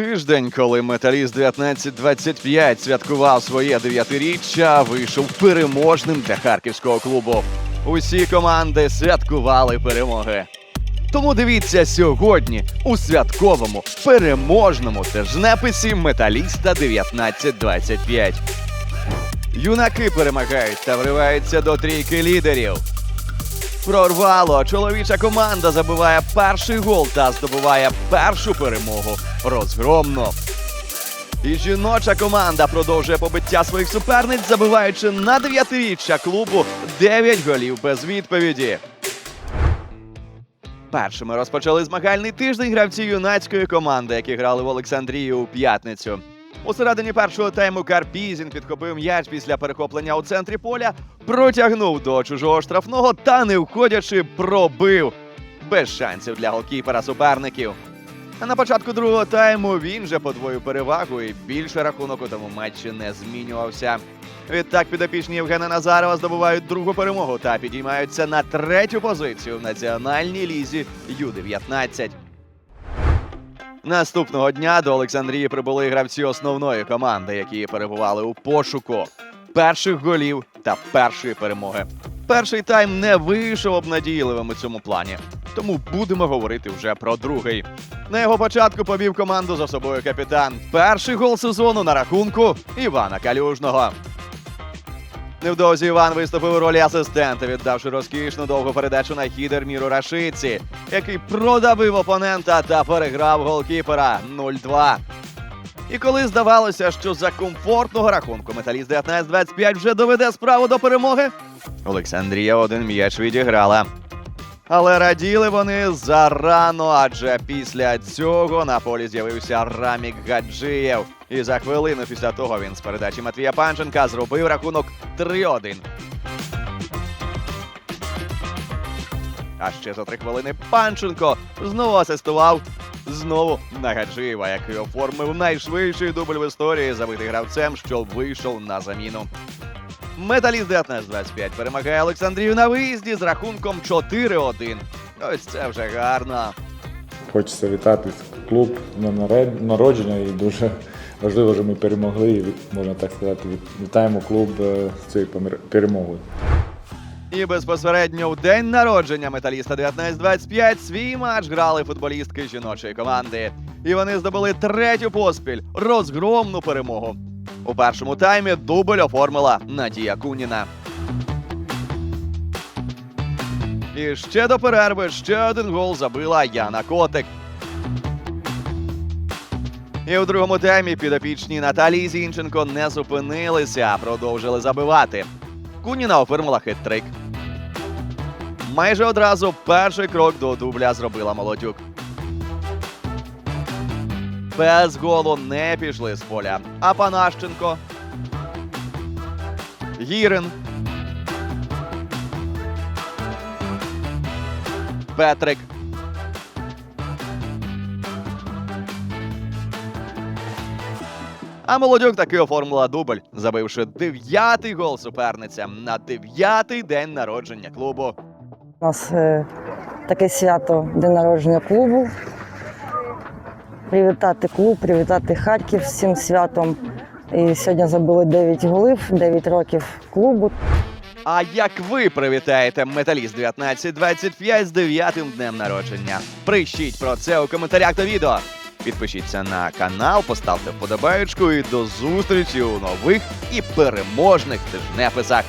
тиждень, коли металіст 1925 святкував своє дев'ятиріччя, вийшов переможним для харківського клубу. Усі команди святкували перемоги. Тому дивіться сьогодні у святковому переможному тижнеписі металіста 1925. Юнаки перемагають та вриваються до трійки лідерів. Прорвало. Чоловіча команда забиває перший гол та здобуває першу перемогу. Розгромно. І жіноча команда продовжує побиття своїх суперниць, забиваючи на дев'ятиріччя клубу 9 голів без відповіді. Першими розпочали змагальний тиждень гравці юнацької команди, які грали в Олександрії у п'ятницю. У середині першого тайму Карпізін підхопив м'яч після перехоплення у центрі поля, протягнув до чужого штрафного та, не входячи, пробив. Без шансів для голкіпера суперників. А на початку другого тайму він же подвоїв перевагу і більше рахунок у тому матчі не змінювався. Відтак підопічні Євгена Назарова здобувають другу перемогу та підіймаються на третю позицію в національній лізі Ю-19. Наступного дня до Олександрії прибули гравці основної команди, які перебували у пошуку перших голів та першої перемоги. Перший тайм не вийшов обнадійливим у цьому плані, тому будемо говорити вже про другий. На його початку повів команду за собою капітан. Перший гол сезону на рахунку Івана Калюжного. Невдовзі Іван виступив у ролі асистента, віддавши розкішну довгу передачу на хідер Міру Рашиці, який продавив опонента та переграв голкіпера 0-2. І коли здавалося, що за комфортного рахунку металіст 19-25 вже доведе справу до перемоги, Олександрія один м'яч відіграла. Але раділи вони зарано, адже після цього на полі з'явився Рамік Гаджиєв. І за хвилину після того він з передачі Матвія Панченка зробив рахунок 3-1. А ще за три хвилини Панченко знову асистував знову на Гаджиєва, який оформив найшвидший дубль в історії, забитий гравцем, що вийшов на заміну. Металіст 19-25 перемагає Олександрію на виїзді з рахунком 4-1. Ось це вже гарно. Хочеться вітати клуб на народження і дуже важливо, що ми перемогли. І можна так сказати, вітаємо клуб е, з цією перемогою. І безпосередньо в день народження металіста 1925 свій матч грали футболістки жіночої команди. І вони здобули третю поспіль розгромну перемогу. У першому таймі дубль оформила Надія Куніна. І ще до перерви ще один гол забила Яна Котик. І у другому таймі підопічні Наталії Зінченко не зупинилися, а продовжили забивати. Куніна оформила хит-трик. Майже одразу перший крок до дубля зробила молодюк. Без голу не пішли з поля. А Панащенко. Гірин. Петрик. А молодюк таки оформила дубль, забивши дев'ятий гол суперницям на дев'ятий день народження клубу. У нас е, таке свято день народження клубу. Привітати клуб, привітати Харків цим святом. І сьогодні забили 9 голів, 9 років клубу. А як ви привітаєте металіст 1925 з дев'ятим днем народження? Прищіть про це у коментарях до відео. Підпишіться на канал, поставте вподобаючку і до зустрічі у нових і переможних тижнеписах.